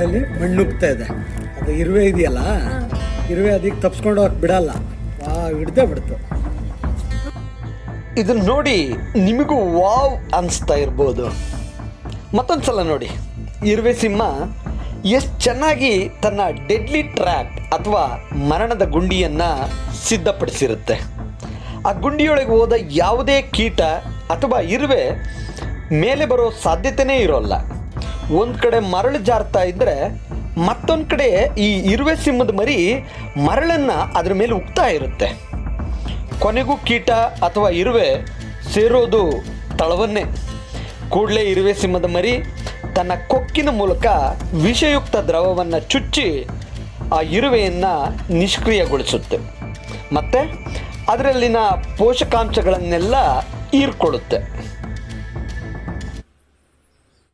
ಅಲ್ಲಿ ಮಣ್ಣುಗ್ತಾ ಇದೆ. ಅದು ಇರುವೆ ಇದೆಯಲ್ಲ? ಇರುವೆ ಅದಕ್ಕೆ ತಪ್ಸ್ಕೊಂಡು ಹೋಗಕ್ಕೆ ಬಿಡಲ್ಲ. ವಾ ಹಿಡ್ದೇ ಬಿಡ್ತು. ಇದನ್ನ ನೋಡಿ ನಿಮಗೂ ವಾವ್ ಅನಿಸ್ತಾ ಇರ್ಬೋದು. ಮತ್ತೊಂದು ಸಲ ನೋಡಿ. ಇರುವೆ ಸಿಂಹ ಎಷ್ಟು ಚೆನ್ನಾಗಿ ತನ್ನ ಡೆಡ್ಲಿ ಟ್ರ್ಯಾಪ್ ಅಥವಾ ಮರಣದ ಗುಂಡಿಯನ್ನು ಸಿದ್ಧಪಡಿಸಿರುತ್ತೆ. ಆ ಗುಂಡಿಯೊಳಗೆ ಹೋದ ಯಾವುದೇ ಕೀಟ ಅಥವಾ ಇರುವೆ ಮೇಲೆ ಬರೋ ಸಾಧ್ಯತೆಯೇ ಇರೋಲ್ಲ. ಒಂದು ಕಡೆ ಮರಳು ಜಾರ್ತಾ ಇದ್ದರೆ ಮತ್ತೊಂದು ಕಡೆ ಈ ಇರುವೆ ಸಿಂಹದ ಮರಿ ಮರಳನ್ನು ಅದ್ರ ಮೇಲೆ ಉಗ್ತಾ ಇರುತ್ತೆ. ಕೊನೆಗೂ ಕೀಟ ಅಥವಾ ಇರುವೆ ಸೇರೋದು ತಳವನ್ನೇ. ಕೂಡಲೇ ಇರುವೆ ಸಿಂಹದ ಮರಿ ತನ್ನ ಕೊಕ್ಕಿನ ಮೂಲಕ ವಿಷಯುಕ್ತ ದ್ರವವನ್ನು ಚುಚ್ಚಿ ಆ ಇರುವೆಯನ್ನು ನಿಷ್ಕ್ರಿಯಗೊಳಿಸುತ್ತೆ. ಮತ್ತು ಅದರಲ್ಲಿನ ಪೋಷಕಾಂಶಗಳನ್ನೆಲ್ಲ ಹೀರ್ಕೊಳ್ಳುತ್ತೆ.